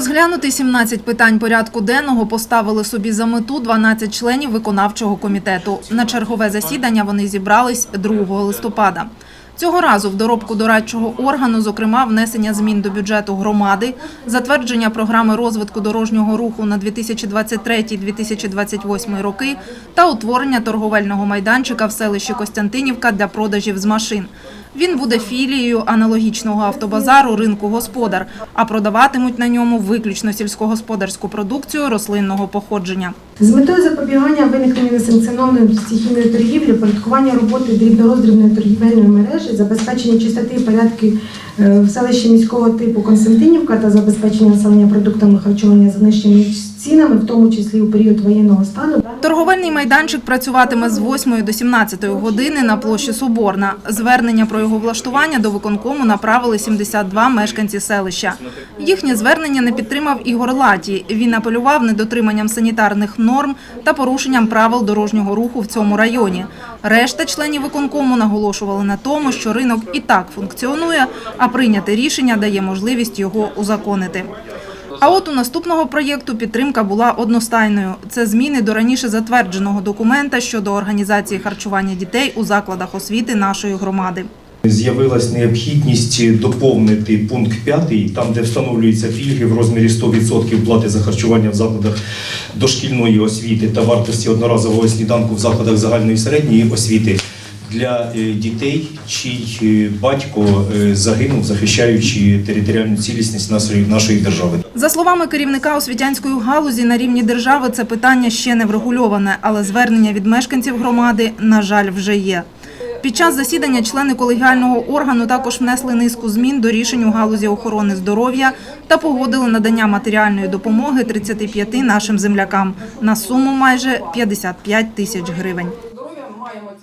Розглянути 17 питань порядку денного поставили собі за мету 12 членів виконавчого комітету. На чергове засідання вони зібрались 2 листопада. Цього разу в доробку дорадчого органу, зокрема, внесення змін до бюджету громади, затвердження програми розвитку дорожнього руху на 2023-2028 роки та утворення торговельного майданчика в селищі Костянтинівка для продажів з машин. Він буде філією аналогічного автобазару ринку господар, а продаватимуть на ньому виключно сільськогосподарську продукцію рослинного походження. З метою запобігання виникнення несанкціонованої стихійної торгівлі, порядкування роботи дрібнороздрібної торгівельної мережі, забезпечення чистоти і порядки в селищі міського типу Константинівка та забезпечення населення продуктами харчування за нижчими цінами, в тому числі у період воєнного стану. Торговельний майданчик працюватиме з 8 до 17 години на площі Соборна. Звернення про його влаштування до виконкому направили 72 мешканці селища. Їхнє звернення не підтримав Ігор Латі. Він апелював недотриманням санітарних норм та порушенням правил дорожнього руху в цьому районі. Решта членів виконкому наголошували на тому, що ринок і так функціонує, а прийняте рішення дає можливість його узаконити. А от у наступного проєкту підтримка була одностайною. Це зміни до раніше затвердженого документа щодо організації харчування дітей у закладах освіти нашої громади. З'явилась необхідність доповнити пункт 5, там де встановлюються пільги в розмірі 100% плати за харчування в закладах дошкільної освіти та вартості одноразового сніданку в закладах загальної середньої освіти для е, дітей, чий е, батько е, загинув, захищаючи територіальну цілісність нашої, нашої держави. За словами керівника освітянської галузі, на рівні держави це питання ще не врегульоване, але звернення від мешканців громади, на жаль, вже є. Під час засідання члени колегіального органу також внесли низку змін до рішень у галузі охорони здоров'я та погодили надання матеріальної допомоги 35 нашим землякам на суму майже 55 тисяч гривень.